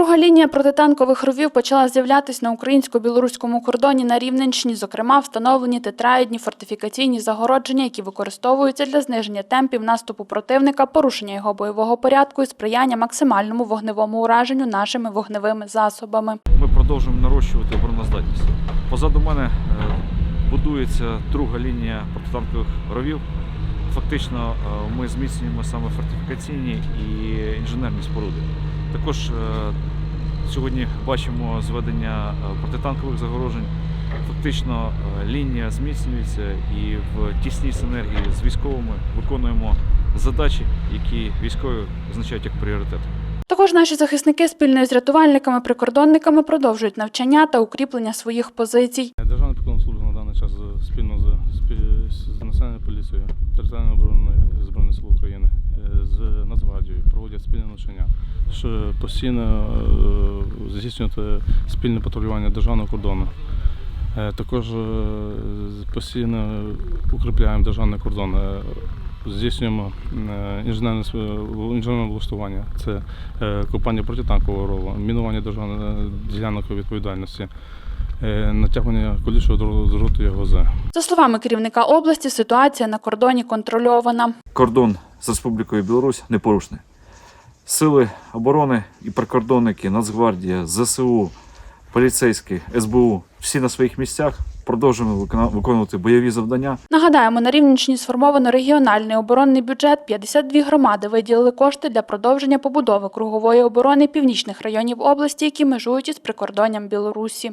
Друга лінія протитанкових ровів почала з'являтись на українсько-білоруському кордоні на Рівненщині. Зокрема, встановлені тетраїдні фортифікаційні загородження, які використовуються для зниження темпів наступу противника, порушення його бойового порядку і сприяння максимальному вогневому ураженню нашими вогневими засобами. Ми продовжуємо нарощувати обороноздатність. Позаду мене е, будується друга лінія протитанкових ровів. Фактично е, ми зміцнюємо саме фортифікаційні і інженерні споруди. Також е, сьогодні бачимо зведення е, протитанкових загорожень. Фактично е, лінія зміцнюється і в тісній синергії з військовими виконуємо задачі, які військові визначають як пріоритет. Також наші захисники спільно з рятувальниками, прикордонниками продовжують навчання та укріплення своїх позицій. Державна прикордонна служба на даний час спільно з, спі- з Національною поліцією, територіальною Нацгвардією проводять спільне навчання, щоб постійно е, здійснювати спільне патрулювання державного кордону. Е, Також е, постійно укріпляємо державний кордон. Здійснюємо інженерне інженерне влаштування. Це копання протитанкового рову, мінування державної е, ділянок відповідальності, натягування колючого дроту- дроту ЄГОЗ. За словами керівника області, ситуація на кордоні контрольована. кордон з Республікою Білорусь непорушний. Сили оборони і прикордонники, Нацгвардія, ЗСУ, поліцейські, СБУ всі на своїх місцях продовжуємо виконувати бойові завдання. Нагадаємо, на Рівненщині сформовано регіональний оборонний бюджет. 52 громади виділили кошти для продовження побудови кругової оборони північних районів області, які межують із прикордонням Білорусі.